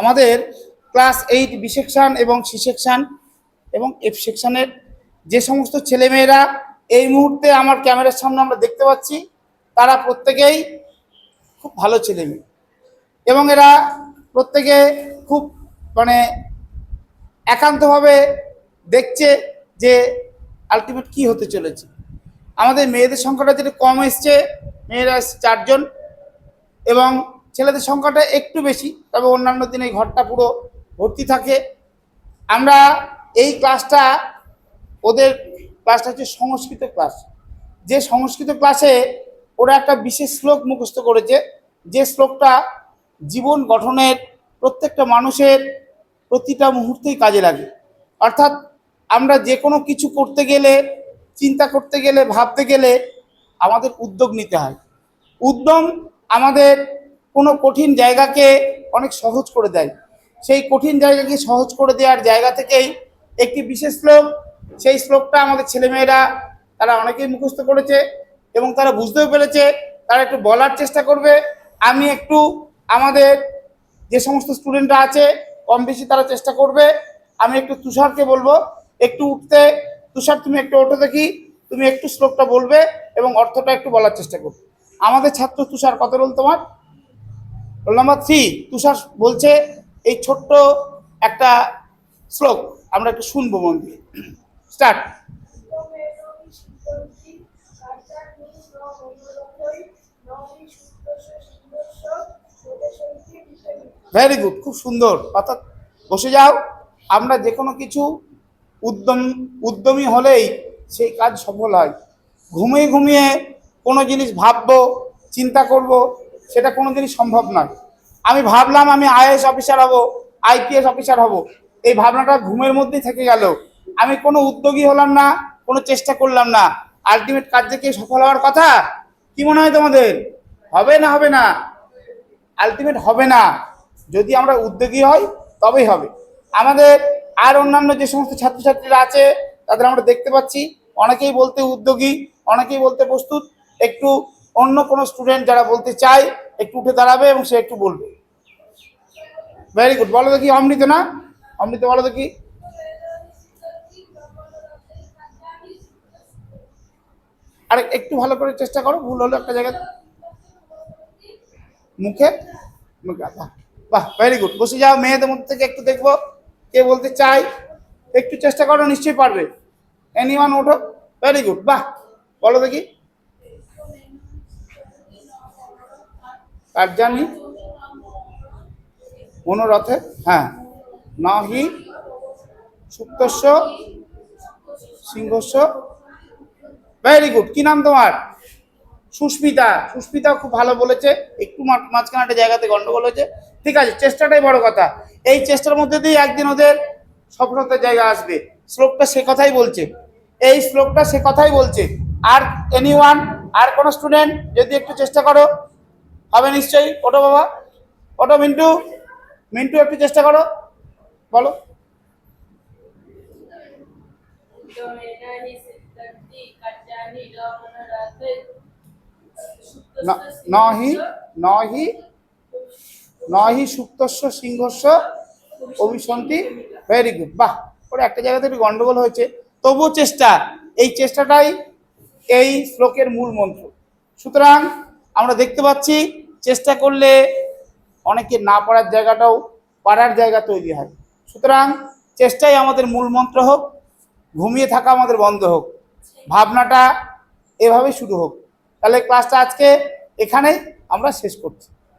আমাদের class eight B section এবং C section এবং এফ সেকশানের যে সমস্ত ছেলেমেয়েরা এই মুহূর্তে আমার ক্যামেরার সামনে আমরা দেখতে পাচ্ছি, তারা প্রত্যেকেই খুব ভালো ছেলেমেয়ে। এবং এরা প্রত্যেকে খুব মানে একান্তভাবে দেখছে যে আলটিমেট কি হতে চলেছে। আমাদের মেয়েদের সংখ্যাটা যেটা কম এসছে, মেয়েরা চারজন এবং ছেলেদের সংখ্যাটা একটু বেশি, তবে অন্যান্য দিনে এই ঘরটা পুরো ভর্তি থাকে। আমরা এই ক্লাসটা, ওদের ক্লাসটা হচ্ছে সংস্কৃত ক্লাস। যে সংস্কৃত ক্লাসে ওরা একটা বিশেষ শ্লোক মুখস্থ করেছে, যে শ্লোকটা জীবন গঠনের প্রত্যেকটা মানুষের প্রতিটা মুহূর্তেই কাজে লাগে। অর্থাৎ আমরা যে কোনো কিছু করতে গেলে, চিন্তা করতে গেলে, ভাবতে গেলে আমাদের উদ্যোগ নিতে হয়। উদ্যম আমাদের কোনো কঠিন জায়গাকে অনেক সহজ করে দেয়। সেই কঠিন জায়গাকে সহজ করে দেওয়ার জায়গা থেকেই একটি বিশেষ শ্লোক, সেই শ্লোকটা আমাদের ছেলেমেয়েরা, তারা অনেকেই মুখস্থ করেছে এবং তারা বুঝতেও পেরেছে, তারা একটু বলার চেষ্টা করবে। আমি একটু আমাদের যে সমস্ত স্টুডেন্টরা আছে, কম বেশি তারা চেষ্টা করবে। আমি একটু তুষারকে বলব, একটু উঠতে। তুষার, তুমি একটু ওঠো দেখি। তুমি একটু শ্লোকটা বলবে এবং অর্থটা একটু বলার চেষ্টা করবে। আমাদের ছাত্র তুষার, কত রোল তোমার? রোল নাম্বার থ্রি তুষার বলছে এই ছোট্ট একটা শ্লোক, আমরা একটু শুনব মন দিয়ে। স্টার্ট ভেরি গুড খুব সুন্দর। অর্থাৎ বসে যাও, আমরা যে কোনো কিছু উদ্যম, উদ্যমী হলেই সেই কাজ সফল হয়। ঘুমিয়ে ঘুমিয়ে কোনো জিনিস ভাববো, চিন্তা করব সেটা কোনো দিনই সম্ভব নয়। আমি ভাবলাম আমি আইএস অফিসার হব, আইপিএস অফিসার হব। এই ভাবনাটা ঘুমের মধ্যেই থেকে গেল। আমি কোনো উদ্যোগী হলাম না, কোনো চেষ্টা করলাম না। আলটিমেট কার্যে কি সফল হওয়ার কথা, কি মনে হয় তোমাদের? হবে না হবে না? আলটিমেট হবে না। যদি আমরা উদ্যোগী হই, তবেই হবে। আমাদের আর অন্যান্য যে সমস্ত ছাত্রছাত্রীরা আছে, তাদের আমরা দেখতে পাচ্ছি। অনেকেই বলতে উদ্যোগী, অনেকেই বলতে প্রস্তুত। একটু অন্য কোনো স্টুডেন্ট যারা বলতে চায় একটু উঠে দাঁড়াবে এবং সে একটু বলবে। ভেরি গুড বলো দেখি অমৃত না? অমৃত, বলো দেখি। আর, একটু ভালো করে চেষ্টা করো, ভুল হলো একটা জায়গায়। মুখে? মুখে বাহ বাহ ভেরি গুড বসে যাও, মেয়েদের মধ্যে থেকে একটু দেখব কে বলতে চাই একটু চেষ্টা করো, নিশ্চয়ই পারবে। এনিওয়ান ওঠো। ভেরি গুড বাহ, বলো দেখি। কার্যানি মনোরথে হ্যাঁ। নাহি সুপ্তস্য সিংহস্য। ভেরি গুড কি নাম তোমার? সুস্মিতা। সুস্মিতা খুব ভালো বলেছে। একটু মাঝখানে একটা জায়গাতে গন্ডগোল হয়েছে। ঠিক আছে, চেষ্টাটাই বড় কথা। এই চেষ্টার মধ্যে দিয়ে একদিন ওদের সফলতার জায়গা আসবে। শ্লোকটা সে কথাই বলছে। এই শ্লোকটা সে কথাই বলছে। আর এনি আর কোনো স্টুডেন্ট যদি একটু চেষ্টা করো হবে নিশ্চয়ই। ওটো বাবা। ওটো মিন্টু। মিন্টু, একটু চেষ্টা করো। বলো। নহি নহি নহি সুপ্তস্য সিংহস্য অভিসন্ধি। ভেরি গুড বাহ ওরা একটা জায়গাতে একটু গন্ডগোল হয়েছে। তবুও চেষ্টা। এই চেষ্টাটাই এই শ্লোকের মূল মন্ত্র। সুতরাং আমরা দেখতে পাচ্ছি, চেষ্টা করলে অনেকে না পারার জায়গাটাও পারার জায়গা তৈরি হয়। সুতরাং চেষ্টাই আমাদের মূল মন্ত্র হোক, ঘুমিয়ে থাকা আমাদের বন্ধ হোক, ভাবনাটা এভাবেই শুরু হোক। তাহলে ক্লাসটা আজকে এখানেই আমরা শেষ করছি।